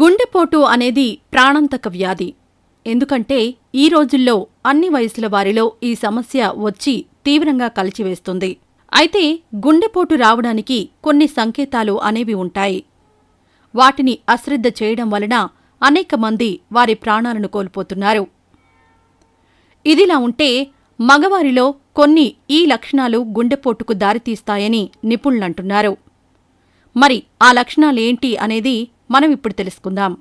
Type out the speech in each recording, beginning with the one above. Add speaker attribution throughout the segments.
Speaker 1: గుండెపోటు అనేది ప్రాణాంతక వ్యాధి. ఎందుకంటే ఈ రోజుల్లో అన్ని వయసుల వారిలో ఈ సమస్య వచ్చి తీవ్రంగా కలిచివేస్తుంది. అయితే గుండెపోటు రావడానికి కొన్ని సంకేతాలు అనేవి ఉంటాయి. వాటిని అశ్రద్ధ చేయడం వలన అనేక మంది వారి ప్రాణాలను కోల్పోతున్నారు. ఇదిలా ఉంటే మగవారిలో కొన్ని ఈ లక్షణాలు గుండెపోటుకు దారితీస్తాయని నిపుణులంటున్నారు. మరి ఆ లక్షణాలేంటి అనేది మనం ఇప్పుడు తెలుసుకుందాం.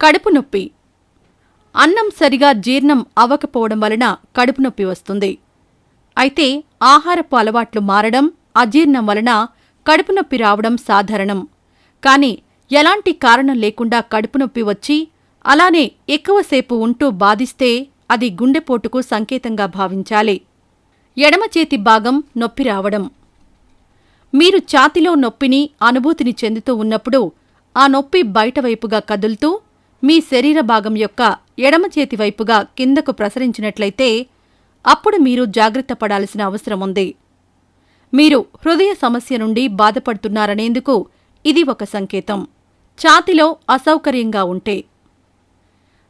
Speaker 1: కడుపు నొప్పి. అన్నం సరిగా జీర్ణం అవ్వకపోవడం వలన కడుపు నొప్పి వస్తుంది. అయితే ఆహారపు అలవాట్లు మారడం అజీర్ణం వలన కడుపు నొప్పి రావడం సాధారణం. కానీ ఎలాంటి కారణం లేకుండా కడుపు నొప్పి వచ్చి అలానే ఎక్కువసేపు ఉంటూ బాధిస్తే అది గుండెపోటుకు సంకేతంగా భావించాలి. ఎడమ చేతి భాగం నొప్పి రావడం. మీరు ఛాతిలో నొప్పిని అనుభూతిని చెందుతూ ఉన్నప్పుడు ఆ నొప్పి బయటవైపుగా కదులుతూ మీ శరీర భాగం యొక్క ఎడమ చేతి వైపుగా కిందకు ప్రసరించినట్లయితే అప్పుడు మీరు జాగ్రత్త పడాల్సిన అవసరం ఉంది. మీరు హృదయ సమస్య నుండి బాధపడుతున్నారనేందుకు ఇది ఒక సంకేతం. ఛాతిలో అసౌకర్యంగా ఉంటే.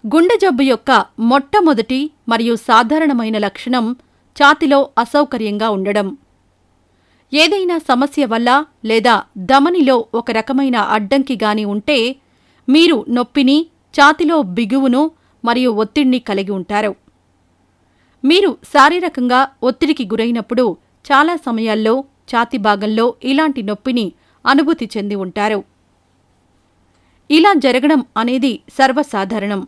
Speaker 1: గుండె జబ్బు యొక్క మొట్టమొదటి మరియు సాధారణమైన లక్షణం ఛాతిలో అసౌకర్యంగా ఉండడం. ఏదైనా సమస్య వల్ల లేదా ధమనిలో ఒక రకమైన అడ్డంకి గాని ఉంటే మీరు నొప్పిని ఛాతిలో బిగువును మరియు ఒత్తిడిని కలిగి ఉంటారు. మీరు శారీరకంగా ఒత్తిడికి గురైనప్పుడు చాలా సమయాల్లో ఛాతి భాగంలో ఇలాంటి నొప్పిని అనుభూతి చెంది ఉంటారు. ఇలా జరగడం అనేది సర్వసాధారణం.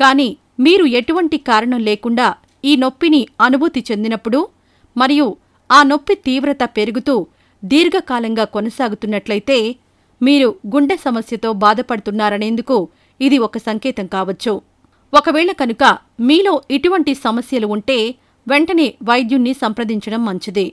Speaker 1: కానీ మీరు ఎటువంటి కారణం లేకుండా ఈ నొప్పిని అనుభూతి చెందినప్పుడు మరియు ఆ నొప్పి తీవ్రత పెరుగుతూ దీర్ఘకాలంగా కొనసాగుతున్నట్లయితే మీరు గుండె సమస్యతో బాధపడుతున్నారనేందుకు ఇది ఒక సంకేతం కావచ్చు. ఒకవేళ కనుక మీలో ఇటువంటి సమస్యలు ఉంటే వెంటనే వైద్యుణ్ణి సంప్రదించడం మంచిది.